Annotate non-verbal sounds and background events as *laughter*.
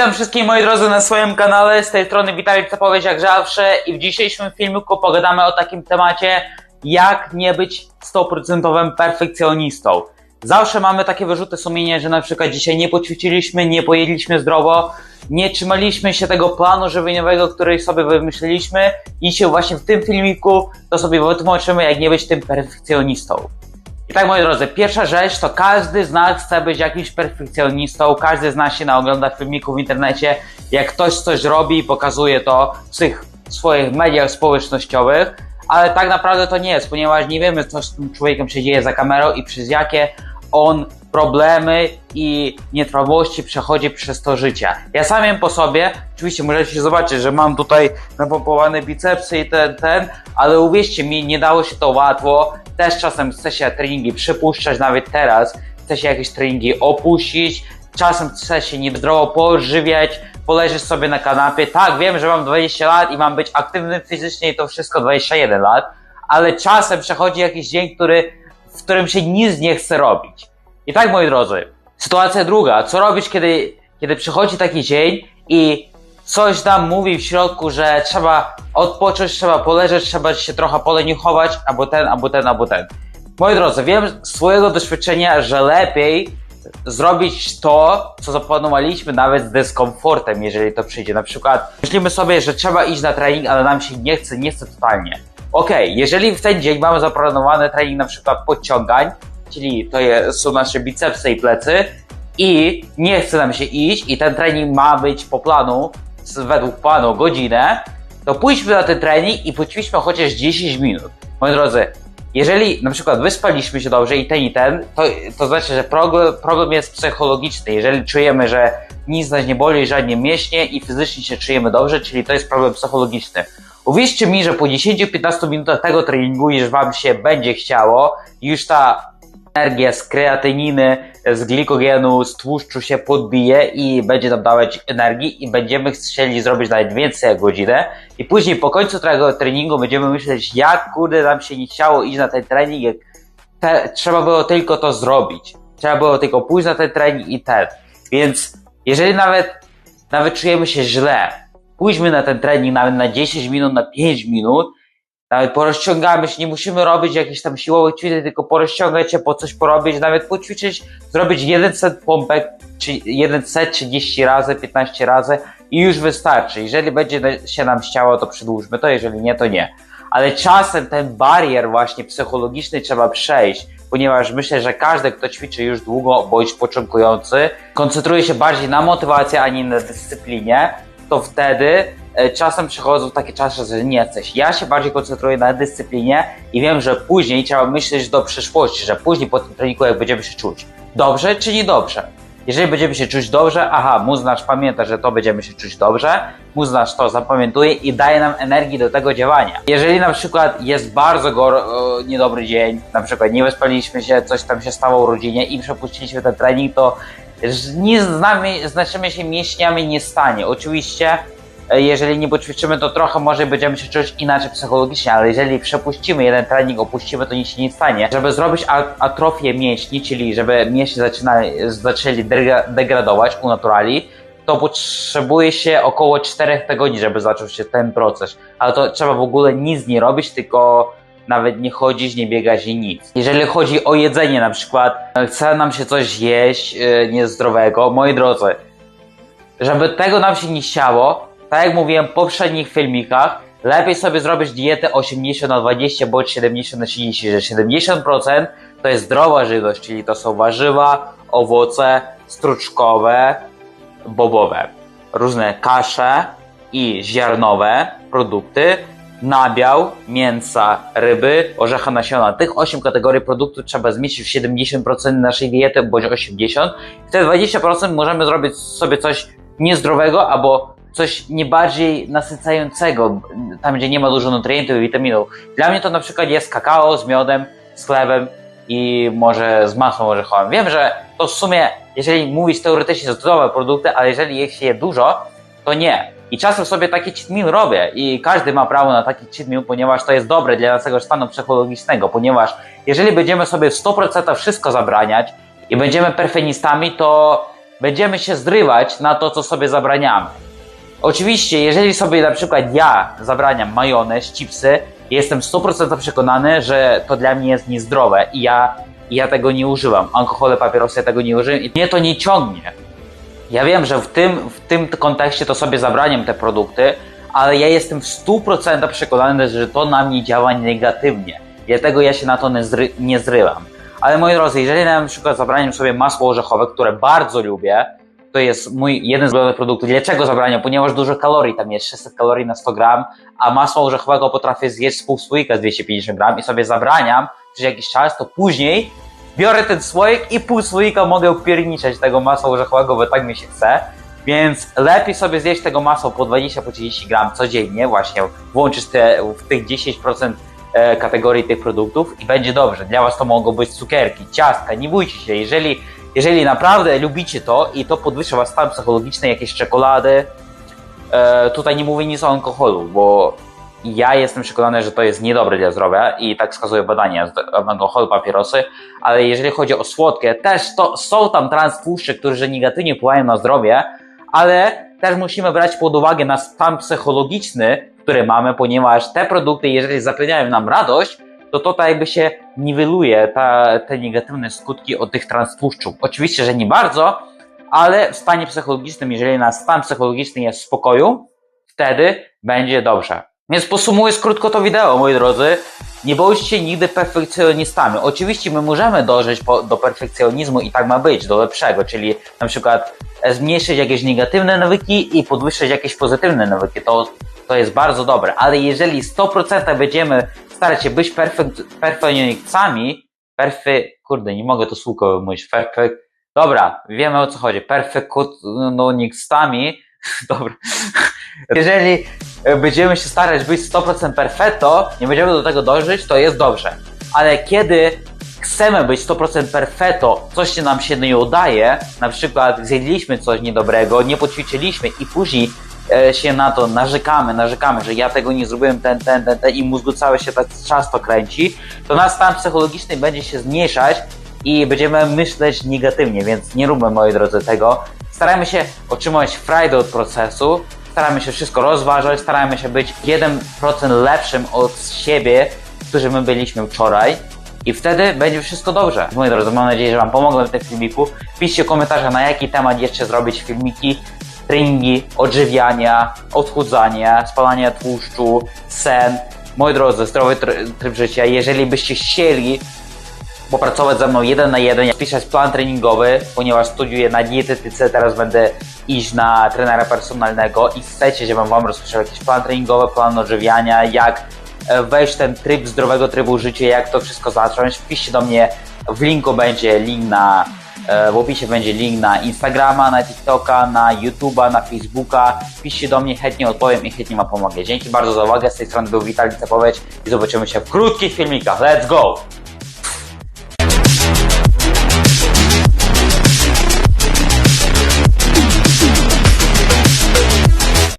Witam wszystkich moi drodzy na swoim kanale, z tej strony Witalik Cepowieć jak zawsze i w dzisiejszym filmiku pogadamy o takim temacie jak nie być 100% perfekcjonistą. Zawsze mamy takie wyrzuty sumienia, że na przykład dzisiaj nie poćwiczyliśmy, nie pojedliśmy zdrowo, nie trzymaliśmy się tego planu żywieniowego, który sobie wymyśliliśmy i się właśnie w tym filmiku to sobie wytłumaczymy jak nie być tym perfekcjonistą. I tak moi drodzy, pierwsza rzecz to każdy z nas chce być jakimś perfekcjonistą, każdy z nas się naogląda filmików w internecie, jak ktoś coś robi i pokazuje to w tych swoich mediach społecznościowych, ale tak naprawdę to nie jest, ponieważ nie wiemy co z tym człowiekiem się dzieje za kamerą i przez jakie on problemy i nietrwałości przechodzi przez to życie. Ja samym po sobie, oczywiście możecie zobaczyć, że mam tutaj napompowane bicepsy i ten, ten, ale uwierzcie mi, nie dało się to łatwo. Też czasem chce się treningi przypuszczać, nawet teraz chce się jakieś treningi opuścić, czasem chce się niezdrowo pożywiać, poleżeć sobie na kanapie. Tak, wiem, że mam 20 lat i mam być aktywnym fizycznie i to wszystko 21 lat, ale czasem przechodzi jakiś dzień, który, w którym się nic nie chce robić. I tak, moi drodzy, sytuacja druga. Co robić, kiedy, kiedy przychodzi taki dzień i coś nam mówi w środku, że trzeba odpocząć, trzeba poleżeć, trzeba się trochę poleniuchować, albo ten, albo ten, albo ten. Moi drodzy, wiem z swojego doświadczenia, że lepiej zrobić to, co zaplanowaliśmy, nawet z dyskomfortem, jeżeli to przyjdzie. Na przykład myślimy sobie, że trzeba iść na trening, ale nam się nie chce, nie chce totalnie. Okej, jeżeli w ten dzień mamy zaplanowany trening na przykład podciągań, czyli to są nasze bicepsy i plecy i nie chce nam się iść i ten trening ma być po planu, według planu godzinę, to pójdźmy na ten trening i poćwiczmy chociaż 10 minut. Moi drodzy, jeżeli na przykład wyspaliśmy się dobrze i ten i ten, to, to znaczy, że problem, problem jest psychologiczny. Jeżeli czujemy, że nic nas nie boli, żadnie mięśnie i fizycznie się czujemy dobrze, czyli to jest problem psychologiczny. Uwierzcie mi, że po 10-15 minutach tego treningu, już Wam się będzie chciało, już ta energia z kreatyniny, z glikogenu, z tłuszczu się podbije i będzie nam dawać energii i będziemy chcieli zrobić nawet więcej jak godzinę i później po końcu tego treningu będziemy myśleć, jak kurde nam się nie chciało iść na ten trening, jak te, trzeba było tylko to zrobić. Trzeba było tylko pójść na ten trening i ten. Więc jeżeli nawet, nawet czujemy się źle, pójdźmy na ten trening nawet na 10 minut, na 5 minut, nawet porozciągamy się, nie musimy robić jakichś tam siłowych ćwiczeń, tylko porozciągać się, po coś porobić, nawet poćwiczyć, zrobić jeden set pompek, czy jeden set 30 razy, 15 razy i już wystarczy. Jeżeli będzie się nam chciało, to przedłużmy to, jeżeli nie, to nie. Ale czasem ten barier właśnie psychologiczny trzeba przejść, ponieważ myślę, że każdy, kto ćwiczy już długo bądź początkujący, koncentruje się bardziej na motywacji, a nie na dyscyplinie, to wtedy czasem przychodzą takie czasy, że nie chcesz. Ja się bardziej koncentruję na dyscyplinie i wiem, że później trzeba myśleć do przyszłości, że później po tym treningu jak będziemy się czuć. Dobrze czy niedobrze? Jeżeli będziemy się czuć dobrze, aha, mózg nasz pamięta, że to będziemy się czuć dobrze, mózg nasz to zapamiętuje i daje nam energii do tego działania. Jeżeli na przykład jest bardzo gor, e, niedobry dzień, na przykład nie wyspaliśmy się, coś tam się stało w rodzinie i przepuściliśmy ten trening, to nic z nami, z naszymi się mięśniami nie stanie. Oczywiście, e, jeżeli nie poćwiczymy, to trochę może będziemy się czuć inaczej psychologicznie, ale jeżeli przepuścimy jeden trening, opuścimy, to nic się nie stanie. Żeby zrobić atrofię mięśni, czyli żeby mięśnie zaczynali, zaczęli degra- degradować u naturali, to potrzebuje się około 4 tygodni, żeby zaczął się ten proces. Ale to trzeba w ogóle nic nie robić, tylko nawet nie chodzić, nie biegać i nic. Jeżeli chodzi o jedzenie na przykład, e, chce nam się coś jeść e, niezdrowego, moi drodzy, żeby tego nam się nie chciało, tak jak mówiłem w poprzednich filmikach, lepiej sobie zrobić dietę 80 na 20 bądź 70 na 30, że 70% to jest zdrowa żywność, czyli to są warzywa, owoce, struczkowe, bobowe, różne kasze i ziarnowe produkty, nabiał, mięsa, ryby, orzecha nasiona. Tych 8 kategorii produktów trzeba zmieścić w 70% naszej diety, bądź 80%. Wtedy 20% możemy zrobić sobie coś niezdrowego albo coś nie bardziej nasycającego, tam gdzie nie ma dużo nutrientów i witaminów. Dla mnie to na przykład jest kakao z miodem, z chlebem i może z masą orzechową. Wiem, że to w sumie, jeżeli mówić teoretycznie, to zdrowe produkty, ale jeżeli je się je dużo, to nie. I czasem sobie taki cheat meal robię i każdy ma prawo na taki cheat meal, ponieważ to jest dobre dla naszego stanu psychologicznego, ponieważ jeżeli będziemy sobie w 100% wszystko zabraniać i będziemy perfekcjonistami, to będziemy się zrywać na to, co sobie zabraniamy. Oczywiście, jeżeli sobie na przykład ja zabraniam majonez, chipsy, jestem 100% przekonany, że to dla mnie jest niezdrowe i ja, ja tego nie używam. Alkohole, papierosy, ja tego nie używam i mnie to nie ciągnie. Ja wiem, że w tym, w tym kontekście to sobie zabraniam te produkty, ale ja jestem w 100% przekonany, że to na mnie działa negatywnie. Dlatego ja się na to nie, zry, nie zrywam. Ale moi drodzy, jeżeli na przykład zabraniam sobie masło orzechowe, które bardzo lubię, to jest mój jeden z ulubionych produktów. Dlaczego zabraniam? Ponieważ dużo kalorii tam jest, 600 kalorii na 100 gram, a masła orzechowego potrafię zjeść z pół słoika z 250 gram i sobie zabraniam przez jakiś czas, to później biorę ten słoik i pół słoika mogę upierniczać tego masła orzechowego, bo tak mi się chce. Więc lepiej sobie zjeść tego masła po 20 po 30 gram codziennie, właśnie włączyć te, w tych 10% e, kategorii tych produktów i będzie dobrze. Dla Was to mogą być cukierki, ciastka, nie bójcie się. Jeżeli, jeżeli naprawdę lubicie to i to podwyższa Was stan psychologiczny, jakieś czekolady, e, tutaj nie mówię nic o alkoholu, bo ja jestem przekonany, że to jest niedobre dla zdrowia i tak wskazują badania, alkohol, papierosy, ale jeżeli chodzi o słodkie, też to, są tam transtłuszcze, które negatywnie wpływają na zdrowie, ale też musimy brać pod uwagę na stan psychologiczny, który mamy, ponieważ te produkty, jeżeli zapewniają nam radość, to to tak jakby się niweluje ta, te negatywne skutki od tych transtłuszczów. Oczywiście, że nie bardzo, ale w stanie psychologicznym, jeżeli nasz stan psychologiczny jest w spokoju, wtedy będzie dobrze. Więc podsumuję krótko to wideo, moi drodzy. Nie bądźcie się nigdy perfekcjonistami. Oczywiście my możemy dążyć po, do perfekcjonizmu i tak ma być, do lepszego, czyli na przykład zmniejszyć jakieś negatywne nawyki i podwyższyć jakieś pozytywne nawyki. To, to jest bardzo dobre, ale jeżeli 100% będziemy starać się być perfek- perfekcjonistami, perfy, kurde, nie mogę to słówko wymówić, perfek, dobra, wiemy o co chodzi, perfekcjonistami, *laughs* dobra, jeżeli będziemy się starać być 100% perfetto, nie będziemy do tego dążyć, to jest dobrze. Ale kiedy chcemy być 100% perfetto, coś się nam się nie udaje, na przykład zjedliśmy coś niedobrego, nie poćwiczyliśmy i później się na to narzekamy, narzekamy, że ja tego nie zrobiłem, ten, ten, ten, ten i mózgu cały się tak często kręci, to nasz stan psychologiczny będzie się zmniejszać i będziemy myśleć negatywnie, więc nie róbmy, moi drodzy, tego. Starajmy się otrzymać frajdę od procesu, staramy się wszystko rozważać, staramy się być 1% lepszym od siebie, którzy my byliśmy wczoraj. I wtedy będzie wszystko dobrze. Moi drodzy, mam nadzieję, że Wam pomogłem w tym filmiku. Piszcie komentarze, na jaki temat jeszcze zrobić filmiki, treningi, odżywiania, odchudzania, spalania tłuszczu, sen. Moi drodzy, zdrowy tr- tryb życia. Jeżeli byście chcieli popracować ze mną jeden na jeden, pisać plan treningowy, ponieważ studiuję na dietetyce, teraz będę iść na trenera personalnego i chcecie, żebym Wam rozpisał jakiś plan treningowy, plan odżywiania, jak e, wejść ten tryb zdrowego trybu życia, jak to wszystko zacząć, piszcie do mnie, w linku będzie link na, w opisie będzie link na Instagrama, na TikToka, na YouTube'a, na Facebooka, piszcie do mnie, chętnie odpowiem i chętnie Wam pomogę. Dzięki bardzo za uwagę, z tej strony był Witali Cepowiec i zobaczymy się w krótkich filmikach. Let's go!